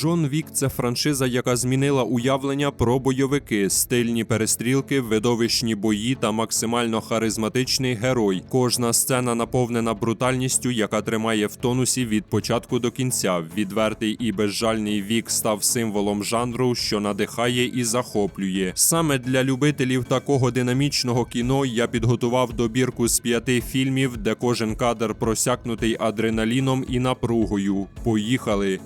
Джон Вік це франшиза, яка змінила уявлення про бойовики, стильні перестрілки, видовищні бої та максимально харизматичний герой. Кожна сцена наповнена брутальністю, яка тримає в тонусі від початку до кінця. Відвертий і безжальний вік став символом жанру, що надихає і захоплює. Саме для любителів такого динамічного кіно я підготував добірку з п'яти фільмів, де кожен кадр просякнутий адреналіном і напругою. Поїхали!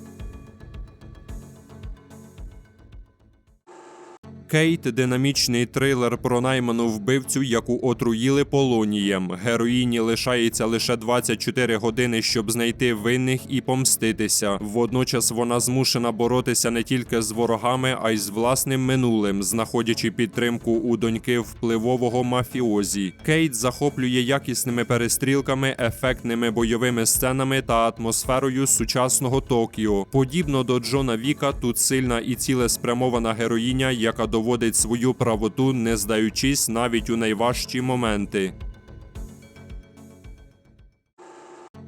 Кейт динамічний трилер про найману вбивцю, яку отруїли полонієм. Героїні лишається лише 24 години, щоб знайти винних і помститися. Водночас вона змушена боротися не тільки з ворогами, а й з власним минулим, знаходячи підтримку у доньки впливового мафіозі. Кейт захоплює якісними перестрілками, ефектними бойовими сценами та атмосферою сучасного Токіо. Подібно до Джона Віка, тут сильна і цілеспрямована героїня, яка доводить свою правоту, не здаючись навіть у найважчі моменти.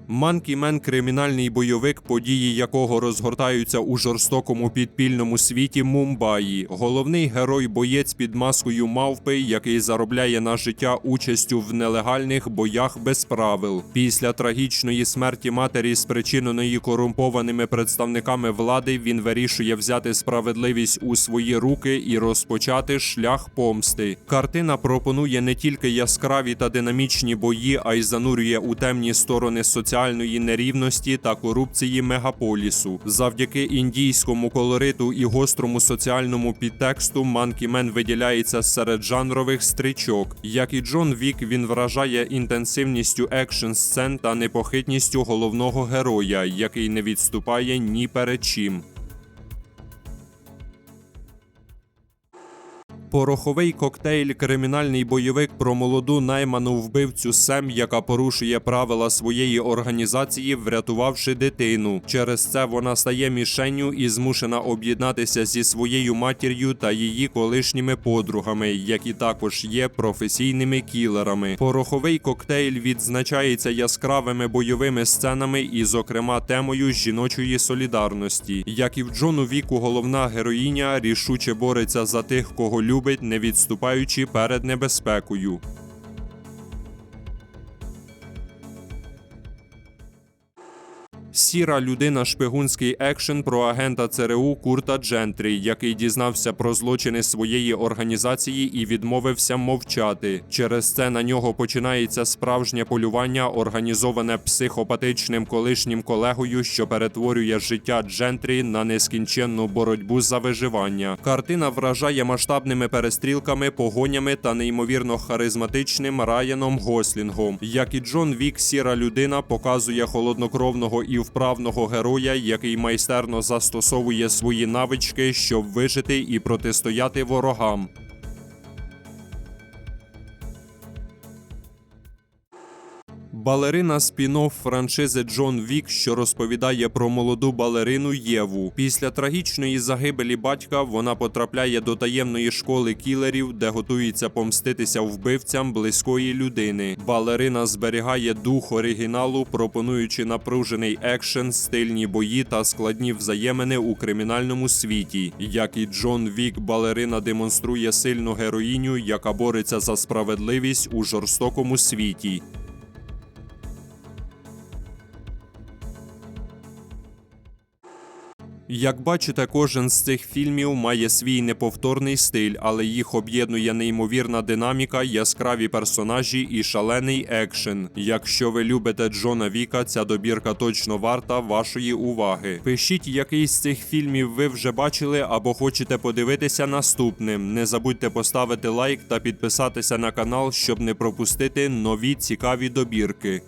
Манкімен кримінальний бойовик, події якого розгортаються у жорстокому підпільному світі Мумбаї. Головний герой боєць під маскою мавпи, який заробляє на життя участю в нелегальних боях без правил. Після трагічної смерті матері, спричиненої корумпованими представниками влади, він вирішує взяти справедливість у свої руки і розпочати шлях помсти. Картина пропонує не тільки яскраві та динамічні бої, а й занурює у темні сторони соціальної нерівності та корупції мегаполісу. Завдяки індійському колориту і гострому соціальному підтексту Манкімен виділяється серед жанрових стрічок. Як і Джон Вік, він вражає інтенсивністю екшн сцен та непохитністю головного героя, який не відступає ні перед чим. Пороховий коктейль кримінальний бойовик про молоду найману вбивцю Сем, яка порушує правила своєї організації, врятувавши дитину. Через це вона стає мішенню і змушена об'єднатися зі своєю матір'ю та її колишніми подругами, які також є професійними кілерами. Пороховий коктейль відзначається яскравими бойовими сценами і, зокрема, темою жіночої солідарності. Як і в Джону Віку, головна героїня рішуче бореться за тих, кого любить, не відступаючи перед небезпекою. Сіра людина шпигунський екшен про агента ЦРУ Курта Джентрі, який дізнався про злочини своєї організації і відмовився мовчати. Через це на нього починається справжнє полювання, організоване психопатичним колишнім колегою, що перетворює життя Джентрі на нескінченну боротьбу за виживання. Картина вражає масштабними перестрілками, погонями та неймовірно харизматичним Раяном Гослінгом. Як і Джон Вік, сіра людина показує холоднокровного і вправного героя, який майстерно застосовує свої навички, щоб вижити і протистояти ворогам. Балерина спін-офф франшизи Джон Вік, що розповідає про молоду балерину Єву. Після трагічної загибелі батька вона потрапляє до таємної школи кілерів, де готується помститися вбивцям близької людини. Балерина зберігає дух оригіналу, пропонуючи напружений екшен, стильні бої та складні взаємини у кримінальному світі. Як і Джон Вік, балерина демонструє сильну героїню, яка бореться за справедливість у жорстокому світі. Як бачите, кожен з цих фільмів має свій неповторний стиль, але їх об'єднує неймовірна динаміка, яскраві персонажі і шалений екшен. Якщо ви любите Джона Віка, ця добірка точно варта вашої уваги. Пишіть, який з цих фільмів ви вже бачили або хочете подивитися наступним. Не забудьте поставити лайк та підписатися на канал, щоб не пропустити нові цікаві добірки.